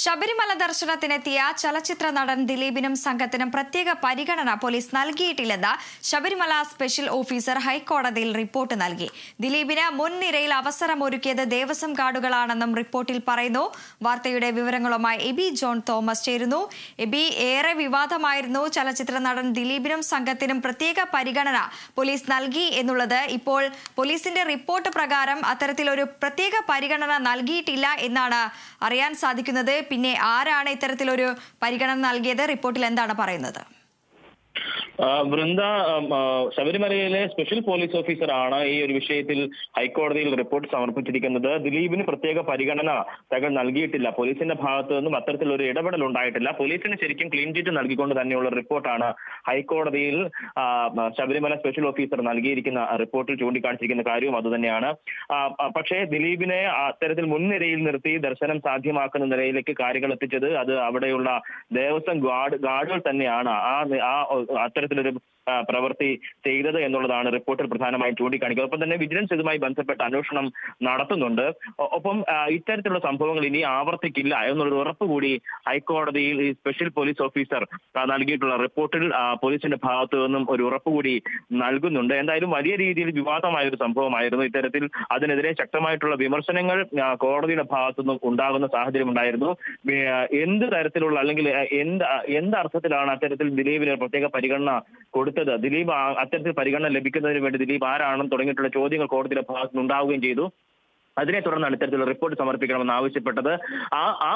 ശബരിമല ദർശനത്തിനെത്തിയ ചലച്ചിത്ര നടൻ ദിലീപിനും സംഘത്തിനും പ്രത്യേക പരിഗണന പോലീസ് നൽകിയിട്ടില്ലെന്ന് ശബരിമല സ്പെഷ്യൽ ഓഫീസർ ഹൈക്കോടതിയിൽ റിപ്പോർട്ട് നൽകി. ദിലീപിന് മുൻനിരയിൽ അവസരമൊരുക്കിയത് ദേവസ്വം ഗാർഡുകളാണെന്നും റിപ്പോർട്ടിൽ പറയുന്നു. വാർത്തയുടെ വിവരങ്ങളുമായി എബി ജോൺ തോമസ് ചേരുന്നു. എബി ഏറെ വിവാദമായിരുന്നു ചലച്ചിത്ര നടൻ ദിലീപിനും സംഘത്തിനും പ്രത്യേക പരിഗണന പോലീസ് നൽകി എന്നുള്ളത്. ഇപ്പോൾ പോലീസിന്റെ റിപ്പോർട്ട് പ്രകാരം അത്തരത്തിലൊരു പ്രത്യേക പരിഗണന നൽകിയിട്ടില്ല എന്നാണ് അറിയാൻ സാധിക്കുന്നത്. പിന്നെ ആരാണ് ഇത്തരത്തിലൊരു പരിഗണന നൽകിയത്? റിപ്പോർട്ടിൽ എന്താണ് പറയുന്നത്? വൃന്ദ ശബരിമലയിലെ സ്പെഷ്യൽ പോലീസ് ഓഫീസറാണ് ഈ ഒരു വിഷയത്തിൽ ഹൈക്കോടതിയിൽ റിപ്പോർട്ട് സമർപ്പിച്ചിരിക്കുന്നത്. ദിലീപിന് പ്രത്യേക പരിഗണന തങ്ങൾ നൽകിയിട്ടില്ല. പോലീസിന്റെ ഭാഗത്തു നിന്നും അത്തരത്തിൽ ഒരു ഇടപെടൽ ഉണ്ടായിട്ടില്ല. പോലീസിന് ശരിക്കും ക്ലീൻ ചിറ്റ് നൽകിക്കൊണ്ട് തന്നെയുള്ള റിപ്പോർട്ടാണ് ഹൈക്കോടതിയിൽ ശബരിമല സ്പെഷ്യൽ ഓഫീസർ നൽകിയിരിക്കുന്ന റിപ്പോർട്ടിൽ ചൂണ്ടിക്കാണിച്ചിരിക്കുന്ന കാര്യവും അതുതന്നെയാണ്. പക്ഷേ ദിലീപിനെ അത്തരത്തിൽ മുൻനിരയിൽ നിർത്തി ദർശനം സാധ്യമാക്കുന്ന നിലയിലേക്ക് കാര്യങ്ങൾ എത്തിച്ചത് അത് അവിടെയുള്ള ദേവസ്വം ഗാർഡ് ഗാർഡുകൾ തന്നെയാണ്. ആ ആ അത്തരത്തിലൊരു ആ, പ്രവൃത്തി ചെയ്തത് എന്നുള്ളതാണ് റിപ്പോർട്ടിൽ പ്രധാനമായും ചൂണ്ടിക്കാണിക്കുന്നത്. ഒപ്പം തന്നെ വിജിലൻസ് ഇതുമായി ബന്ധപ്പെട്ട അന്വേഷണം നടത്തുന്നുണ്ട്. ഒപ്പം ഇത്തരത്തിലുള്ള സംഭവങ്ങൾ ഇനി ആവർത്തിക്കില്ല എന്നുള്ളൊരു ഉറപ്പ് കൂടി ഹൈക്കോടതിയിൽ ഈ സ്പെഷ്യൽ പോലീസ് ഓഫീസർ നൽകിയിട്ടുള്ള റിപ്പോർട്ടിൽ പോലീസിന്റെ ഭാഗത്തു നിന്നും ഒരു ഉറപ്പ് കൂടി നൽകുന്നുണ്ട്. എന്തായാലും വലിയ രീതിയിൽ വിവാദമായ ഒരു സംഭവമായിരുന്നു. ഇത്തരത്തിൽ അതിനെതിരെ ശക്തമായിട്ടുള്ള വിമർശനങ്ങൾ കോടതിയുടെ ഭാഗത്തു നിന്നും ഉണ്ടാകുന്ന സാഹചര്യം ഉണ്ടായിരുന്നു. എന്ത് തരത്തിലുള്ള അല്ലെങ്കിൽ എന്ത് ആ, എന്ത് അർത്ഥത്തിലാണ് അത്തരത്തിൽ ദിലീപിന് പ്രത്യേക പരിഗണന കൊടുത്തത്. ദിലീപ് അത്തരത്തിൽ പരിഗണന ലഭിക്കുന്നതിന് വേണ്ടി ദിലീപ് ആരാണെന്ന് തുടങ്ങിയിട്ടുള്ള ചോദ്യങ്ങൾ കോടതിയുടെ ഭാഗത്തുനിന്ന് ഉണ്ടാവുകയും ചെയ്തു. അതിനെ തുടർന്നാണ് ഇത്തരത്തിലുള്ള റിപ്പോർട്ട് സമർപ്പിക്കണമെന്ന് ആവശ്യപ്പെട്ടത്. ആ ആ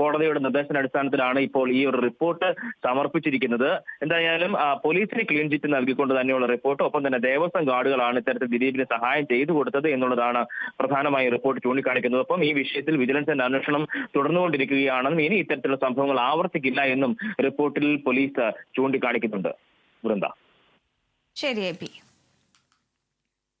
കോടതിയുടെ നിർദ്ദേശത്തിന്റെ അടിസ്ഥാനത്തിലാണ് ഇപ്പോൾ ഈ ഒരു റിപ്പോർട്ട് സമർപ്പിച്ചിരിക്കുന്നത്. എന്തായാലും പോലീസിന് ക്ലീൻ ചിറ്റ് നൽകിക്കൊണ്ട് തന്നെയുള്ള റിപ്പോർട്ട് ഒപ്പം തന്നെ ദേവസ്വം ഗാർഡുകളാണ് ഇത്തരത്തിൽ ദിലീപിന് സഹായം ചെയ്തു കൊടുത്തത് എന്നുള്ളതാണ് പ്രധാനമായും റിപ്പോർട്ട് ചൂണ്ടിക്കാണിക്കുന്നത്. ഒപ്പം ഈ വിഷയത്തിൽ വിജിലൻസിന്റെ അന്വേഷണം തുടർന്നുകൊണ്ടിരിക്കുകയാണെന്നും ഇനി ഇത്തരത്തിലുള്ള സംഭവങ്ങൾ ആവർത്തിക്കില്ല എന്നും റിപ്പോർട്ടിൽ പോലീസ് ചൂണ്ടിക്കാണിക്കുന്നുണ്ട്. വൃന്ദ ശരി